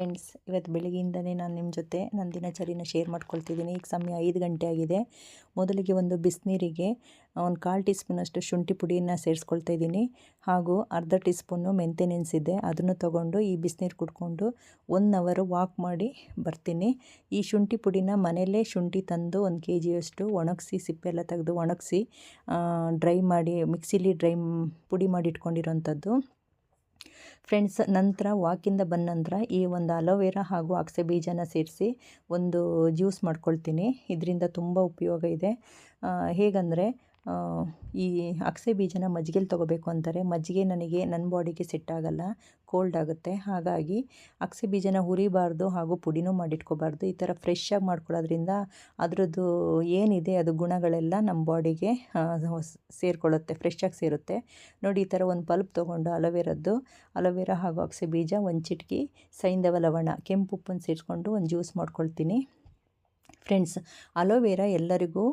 Friends ಇವತ್ತು ಬೆಳಗ್ಗೆಯಿಂದನೇ ನಾನು ನಿಮ್ಮ ಜೊತೆ ನನ್ನ ದಿನಚರಿನ ಶೇರ್ ಮಾಡ್ಕೊಳ್ತಿದ್ದೀನಿ. ಈಗ ಸಮಯ ಐದು ಗಂಟೆ ಆಗಿದೆ. ಮೊದಲಿಗೆ ಒಂದು ಬಿಸಿನೀರಿಗೆ ಒಂದು ಕಾಲು ಟೀ ಸ್ಪೂನಷ್ಟು ಶುಂಠಿ ಪುಡಿಯನ್ನು ಸೇರಿಸ್ಕೊಳ್ತಾ ಇದ್ದೀನಿ. ಹಾಗೂ ಅರ್ಧ ಟೀ ಸ್ಪೂನು ಮೆಂತೆ ನೆನೆಸಿದ್ದೆ ಅದನ್ನು ತೊಗೊಂಡು ಈ ಬಿಸಿನೀರು ಕುಡ್ಕೊಂಡು ಒನ್ ಅವರು ವಾಕ್ ಮಾಡಿ ಬರ್ತೀನಿ. ಈ ಶುಂಠಿ ಪುಡಿನ ಮನೆಯಲ್ಲೇ ಶುಂಠಿ ತಂದು ಒಂದು ಕೆ ಜಿಯಷ್ಟು ಒಣಗಿಸಿ ಸಿಪ್ಪೆಲ್ಲ ತೆಗೆದು ಒಣಗಿಸಿ ಡ್ರೈ ಮಾಡಿ ಮಿಕ್ಸಿಲಿ ಡ್ರೈ ಪುಡಿ ಮಾಡಿ ಇಟ್ಕೊಂಡಿರೋಂಥದ್ದು. ಫ್ರೆಂಡ್ಸ್ ನಂತರ ವಾಕಿಂದ ಬಂದ ನಂತರ ಈ ಒಂದು ಅಲೋವೆರಾ ಹಾಗೂ ಅಗಸೆ ಬೀಜನ ಸೇರಿಸಿ ಒಂದು ಜ್ಯೂಸ್ ಮಾಡ್ಕೊಳ್ತೀನಿ. ಇದರಿಂದ ತುಂಬ ಉಪಯೋಗ ಇದೆ. ಹೇಗಂದರೆ ಈ ಅಗಸೆ ಬೀಜನ ಮಜ್ಜಿಗೆಲಿ ತೊಗೋಬೇಕು ಅಂತಾರೆ. ಮಜ್ಜಿಗೆ ನನಗೆ ನನ್ನ ಬಾಡಿಗೆ ಸೆಟ್ ಆಗಲ್ಲ ಕೋಲ್ಡ್ ಆಗುತ್ತೆ. ಹಾಗಾಗಿ ಅಗಸೆ ಬೀಜನ ಹುರಿಬಾರ್ದು ಹಾಗೂ ಪುಡಿನೂ ಮಾಡಿಟ್ಕೋಬಾರ್ದು. ಈ ಥರ ಫ್ರೆಶ್ಶಾಗಿ ಮಾಡ್ಕೊಳ್ಳೋದ್ರಿಂದ ಅದರದ್ದು ಏನಿದೆ, ಅದು ಗುಣಗಳೆಲ್ಲ ನಮ್ಮ ಬಾಡಿಗೆ ಸೇರಿಕೊಳ್ಳುತ್ತೆ ಫ್ರೆಶ್ಶಾಗಿ ಸೇರುತ್ತೆ. ನೋಡಿ, ಈ ಥರ ಒಂದು ಪಲ್ಪ್ ತೊಗೊಂಡು ಅಲೋವೆರದ್ದು, ಅಲೋವೆರಾ ಹಾಗೂ ಅಗಸೆ ಬೀಜ ಒಂದು ಚಿಟಕಿ ಸೈಂಧವ ಲವಣ, ಕೆಂಪು ಉಪ್ಪನ್ನು ಸೇರಿಸ್ಕೊಂಡು ಒಂದು ಜ್ಯೂಸ್ ಮಾಡ್ಕೊಳ್ತೀನಿ. ಫ್ರೆಂಡ್ಸ್, ಅಲೋವೆರಾ ಎಲ್ಲರಿಗೂ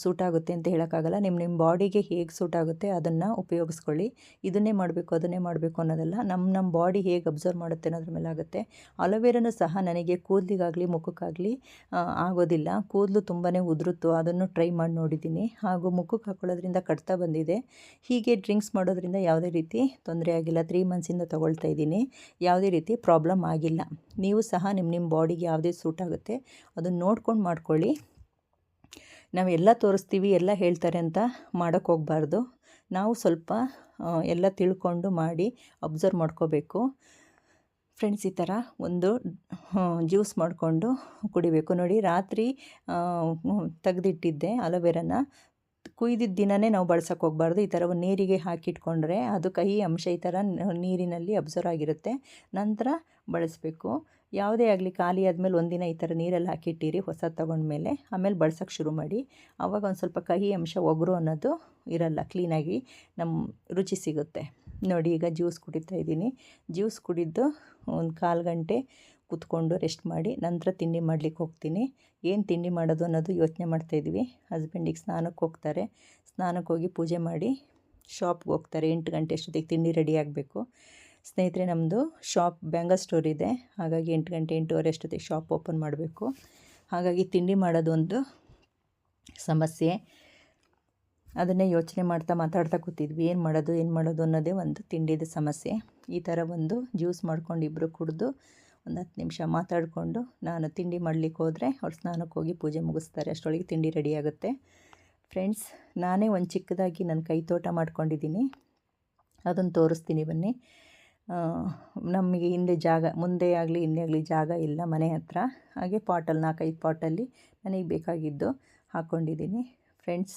ಸೂಟ್ ಆಗುತ್ತೆ ಅಂತ ಹೇಳೋಕ್ಕಾಗಲ್ಲ. ನಿಮ್ಮ ನಿಮ್ಮ ಬಾಡಿಗೆ ಹೇಗೆ ಸೂಟ್ ಆಗುತ್ತೆ ಅದನ್ನು ಉಪಯೋಗಿಸ್ಕೊಳ್ಳಿ. ಇದನ್ನೇ ಮಾಡಬೇಕು, ಅದನ್ನೇ ಮಾಡಬೇಕು ಅನ್ನೋದಲ್ಲ ನಮ್ಮ ನಮ್ಮ ಬಾಡಿ ಹೇಗೆ ಅಬ್ಸರ್ವ್ ಮಾಡುತ್ತೆ ಅನ್ನೋದ್ರ ಮೇಲೆ ಆಗುತ್ತೆ ಅಲೋವೆರಾನು ಸಹ ನನಗೆ ಕೂದಲಿಗಾಗಲಿ, ಮುಖಕ್ಕಾಗಲಿ ಆಗೋದಿಲ್ಲ. ಕೂದಲು ತುಂಬಾ ಉದುರುತ್ತು, ಅದನ್ನು ಟ್ರೈ ಮಾಡಿ ನೋಡಿದ್ದೀನಿ. ಹಾಗೂ ಮುಖಕ್ಕೆ ಹಾಕೊಳ್ಳೋದ್ರಿಂದ ಕಟ್ತಾ ಬಂದಿದೆ. ಹೀಗೆ ಡ್ರಿಂಕ್ಸ್ ಮಾಡೋದ್ರಿಂದ ಯಾವುದೇ ರೀತಿ ತೊಂದರೆ ಆಗಿಲ್ಲ. ತ್ರೀ ಮಂತ್ಸಿಂದ ತೊಗೊಳ್ತಾ ಇದ್ದೀನಿ. ಯಾವುದೇ ರೀತಿ ಪ್ರಾಬ್ಲಮ್ ಆಗಿಲ್ಲ. ನೀವು ಸಹ ನಿಮ್ಮ ನಿಮ್ಮ ಬಾಡಿಗೆ ಯಾವುದೇ ಸೂಟ್ ಆಗುತ್ತೆ, ಅದನ್ನು ನೋಡ್ಕೊಂಡು ಮಾಡ್ಕೊಳ್ಳಿ. ನಾವೆಲ್ಲ ತೋರಿಸ್ತೀವಿ, ಎಲ್ಲ ಹೇಳ್ತಾರೆ ಅಂತ ಮಾಡೋಕ್ಕೆ ಹೋಗಬಾರ್ದು. ನಾವು ಸ್ವಲ್ಪ ಎಲ್ಲ ತಿಳ್ಕೊಂಡು ಮಾಡಿ ಅಬ್ಸರ್ವ್ ಮಾಡ್ಕೋಬೇಕು. ಫ್ರೆಂಡ್ಸ್, ಈ ಥರ ಒಂದು ಜ್ಯೂಸ್ ಮಾಡಿಕೊಂಡು ಕುಡಿಬೇಕು. ನೋಡಿ, ರಾತ್ರಿ ತೆಗೆದಿಟ್ಟಿದ್ದೆ ಅಲೋವೆರನ. ಕುಯ್ದಿದ್ದ ದಿನನೇ ನಾವು ಬಳಸೋಕೆ ಹೋಗ್ಬಾರ್ದು. ಈ ಥರ ನೀರಿಗೆ ಹಾಕಿಟ್ಕೊಂಡ್ರೆ ಅದು ಕಹಿ ಅಂಶ ಈ ಥರ ನೀರಿನಲ್ಲಿ ಅಬ್ಸರ್ವ್ ಆಗಿರುತ್ತೆ. ನಂತರ ಬಳಸಬೇಕು. ಯಾವುದೇ ಆಗಲಿ ಖಾಲಿ ಆದಮೇಲೆ ಒಂದಿನ ಈ ಥರ ನೀರಲ್ಲಿ ಹಾಕಿಟ್ಟಿರಿ ಹೊಸದು ತೊಗೊಂಡ್ಮೇಲೆ ಆಮೇಲೆ ಬಳಸೋಕ್ಕೆ ಶುರು ಮಾಡಿ. ಆವಾಗ ಒಂದು ಸ್ವಲ್ಪ ಕಹಿ ಅಂಶ ಒಗರು ಅನ್ನೋದು ಇರಲ್ಲ ಕ್ಲೀನಾಗಿ ನಮ್ಮ ರುಚಿ ಸಿಗುತ್ತೆ. ನೋಡಿ, ಈಗ ಜ್ಯೂಸ್ ಕುಡಿತಾ ಇದ್ದೀನಿ. ಜ್ಯೂಸ್ ಕುಡಿದ್ದು ಒಂದು ಕಾಲು ಗಂಟೆ ಕೂತ್ಕೊಂಡು ರೆಸ್ಟ್ ಮಾಡಿ, ನಂತರ ತಿಂಡಿ ಮಾಡಲಿಕ್ಕೆ ಹೋಗ್ತೀನಿ. ಏನು ತಿಂಡಿ ಮಾಡೋದು ಅನ್ನೋದು ಯೋಚನೆ ಮಾಡ್ತಾಯಿದ್ವಿ ಹಸ್ಬೆಂಡಿಗೆ ಸ್ನಾನಕ್ಕೆ ಹೋಗ್ತಾರೆ. ಸ್ನಾನಕ್ಕೆ ಹೋಗಿ ಪೂಜೆ ಮಾಡಿ ಶಾಪ್ಗೆ ಹೋಗ್ತಾರೆ. ಎಂಟು ಗಂಟೆ ಅಷ್ಟೊತ್ತಿಗೆ ತಿಂಡಿ ರೆಡಿ ಆಗಬೇಕು. ಸ್ನೇಹಿತರೆ ನಮ್ಮದು ಶಾಪ್ ಬ್ಯಾಂಗಲ್ ಸ್ಟೋರ್ ಇದೆ. ಹಾಗಾಗಿ ಎಂಟು ಗಂಟೆ, ಎಂಟೂವರೆ ಅಷ್ಟೊತ್ತಿಗೆ ಶಾಪ್ ಓಪನ್ ಮಾಡಬೇಕು. ಹಾಗಾಗಿ ತಿಂಡಿ ಮಾಡೋದು ಒಂದು ಸಮಸ್ಯೆ. ಅದನ್ನೇ ಯೋಚನೆ ಮಾಡ್ತಾ ಮಾತಾಡ್ತಾ ಕೂತಿದ್ವಿ. ಏನು ಮಾಡೋದು ಏನು ಮಾಡೋದು ಅನ್ನೋದೇ ಒಂದು ತಿಂಡಿದ ಸಮಸ್ಯೆ. ಈ ಥರ ಒಂದು ಜ್ಯೂಸ್ ಮಾಡ್ಕೊಂಡು ಇಬ್ಬರು ಕುಡಿದು ಒಂದು ಹತ್ತು ನಿಮಿಷ ಮಾತಾಡಿಕೊಂಡು ನಾನು ತಿಂಡಿ ಮಾಡಲಿಕ್ಕೆ ಹೋದರೆ ಅವ್ರು ಸ್ನಾನಕ್ಕೆ ಹೋಗಿ ಪೂಜೆ ಮುಗಿಸ್ತಾರೆ. ಅಷ್ಟರೊಳಗೆ ತಿಂಡಿ ರೆಡಿ ಆಗುತ್ತೆ. ಫ್ರೆಂಡ್ಸ್, ನಾನೇ ಒಂದು ಚಿಕ್ಕದಾಗಿ ನನ್ನ ಕೈ ತೋಟ ಮಾಡ್ಕೊಂಡಿದ್ದೀನಿ. ಅದನ್ನು ತೋರಿಸ್ತೀನಿ ಬನ್ನಿ. ನಮಗೆ ಹಿಂದೆ ಜಾಗ, ಮುಂದೆ ಆಗಲಿ, ಹಿಂದೆ ಆಗಲಿ ಜಾಗ ಇಲ್ಲ ಮನೆ ಹತ್ರ. ಹಾಗೆ ಪಾಟಲ್ಲಿ ನಾಲ್ಕೈದು ಪಾಟಲ್ಲಿ ನನಗೆ ಬೇಕಾಗಿದ್ದು ಹಾಕ್ಕೊಂಡಿದ್ದೀನಿ. ಫ್ರೆಂಡ್ಸ್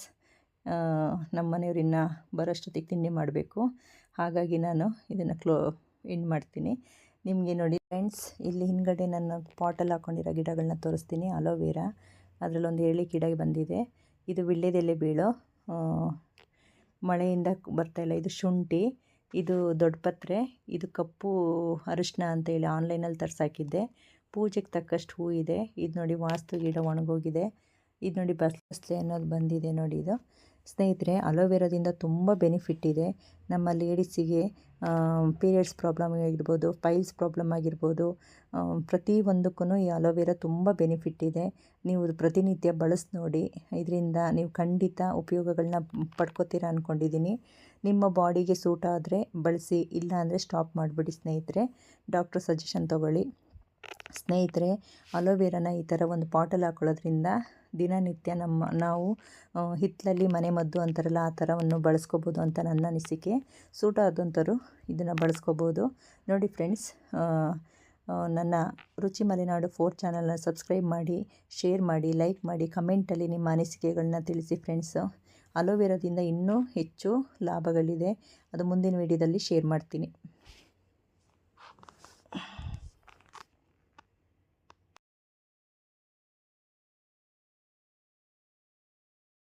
ನಮ್ಮ ಮನೆಯವ್ರಿನ್ನ ಬರೋಷ್ಟೊತ್ತಿಗೆ ತಿಂಡಿ ಮಾಡಬೇಕು. ಹಾಗಾಗಿ ನಾನು ಇದನ್ನು ಕ್ಲೋ ಎಂಡ್ ಮಾಡ್ತೀನಿ. ನಿಮಗೆ ನೋಡಿ ಫ್ರೆಂಡ್ಸ್ ಇಲ್ಲಿ ಹಿಂದ್ಗಡೆ ನನ್ನ ಪಾಟಲ್ಲಿ ಹಾಕ್ಕೊಂಡಿರೋ ಗಿಡಗಳನ್ನ ತೋರಿಸ್ತೀನಿ. ಅಲೋವೆರಾ ಅದರಲ್ಲೊಂದು ಏಳಿ ಗಿಡ ಬಂದಿದೆ. ಇದು ವಿಳ್ಳೆದೆಲೆ ಬೀಳೋ. ಮಳೆಯಿಂದ ಬರ್ತಾಯಿಲ್ಲ ಇದು ಶುಂಠಿ. ಇದು ದೊಡ್ಡ ಪತ್ರೆ. ಇದು ಕಪ್ಪು ಅರಿಶಿನ ಅಂತೇಳಿ ಆನ್ಲೈನಲ್ಲಿ ತರ್ಸಾಕಿದ್ದೆ ಪೂಜೆಗೆ ತಕ್ಕಷ್ಟು ಹೂ ಇದೆ. ಇದು ನೋಡಿ ವಾಸ್ತು ಗಿಡ ಒಣಗೋಗಿದೆ. ಇದು ನೋಡಿ ಬಸಳೆ ಅನ್ನೋದು ಬಂದಿದೆ ನೋಡಿ ಇದು. ಸ್ನೇಹಿತರೆ, ಅಲೋವೆರಾದಿಂದ ತುಂಬ ಬೆನಿಫಿಟ್ ಇದೆ. ನಮ್ಮ ಲೇಡೀಸಿಗೆ ಪೀರಿಯಡ್ಸ್ ಪ್ರಾಬ್ಲಮ್ ಆಗಿರ್ಬೋದು ಪೈಲ್ಸ್ ಪ್ರಾಬ್ಲಮ್ ಆಗಿರ್ಬೋದು ಪ್ರತಿ ಒಂದಕ್ಕೂ ಈ ಅಲೋವೆರಾ ತುಂಬ ಬೆನಿಫಿಟ್ ಇದೆ. ನೀವು ಪ್ರತಿನಿತ್ಯ ಬಳಸಿ ನೋಡಿ, ಇದರಿಂದ ನೀವು ಖಂಡಿತ ಉಪಯೋಗಗಳನ್ನ ಪಡ್ಕೋತೀರ ಅಂದ್ಕೊಂಡಿದ್ದೀನಿ ನಿಮ್ಮ ಬಾಡಿಗೆ ಸೂಟ್ ಆದರೆ ಬಳಸಿ ಇಲ್ಲ ಅಂದರೆ ಸ್ಟಾಪ್ ಮಾಡಿಬಿಡಿ ಸ್ನೇಹಿತರೆ. ಡಾಕ್ಟ್ರ್ ಸಜೆಷನ್ ತೊಗೊಳ್ಳಿ. ಸ್ನೇಹಿತರೆ ಅಲೋವೆರಾನ ಈ ಥರ ಒಂದು ಪಾಟಲ್ಲಿ ಹಾಕೊಳ್ಳೋದ್ರಿಂದ ದಿನನಿತ್ಯ ನಮ್ಮ, ನಾವು ಹಿತ್ತಲಲ್ಲಿ ಮನೆ ಮದ್ದು ಅಂತಾರಲ್ಲ, ಆ ಥರವನ್ನು ಬಳಸ್ಕೋಬೋದು ಅಂತ ನನ್ನ ಅನಿಸಿಕೆ. ಸೂಟ ಆದಂಥವ್ರು ಇದನ್ನು ಬಳಸ್ಕೋಬೋದು. ನೋಡಿ ಫ್ರೆಂಡ್ಸ್ ನನ್ನ ರುಚಿ ಮಲೆನಾಡು ಫೋರ್ ಚಾನಲ್ನ ಸಬ್ಸ್ಕ್ರೈಬ್ ಮಾಡಿ ಶೇರ್ ಮಾಡಿ ಲೈಕ್ ಮಾಡಿ ಕಮೆಂಟಲ್ಲಿ ನಿಮ್ಮ ಅನಿಸಿಕೆಗಳನ್ನ ತಿಳಿಸಿ ಫ್ರೆಂಡ್ಸು ಅಲೋವೆರಾದಿಂದ ಇನ್ನೂ ಹೆಚ್ಚು ಲಾಭಗಳಿದೆ. ಅದು ಮುಂದಿನ ವೀಡಿಯೋದಲ್ಲಿ ಶೇರ್ ಮಾಡ್ತೀನಿ.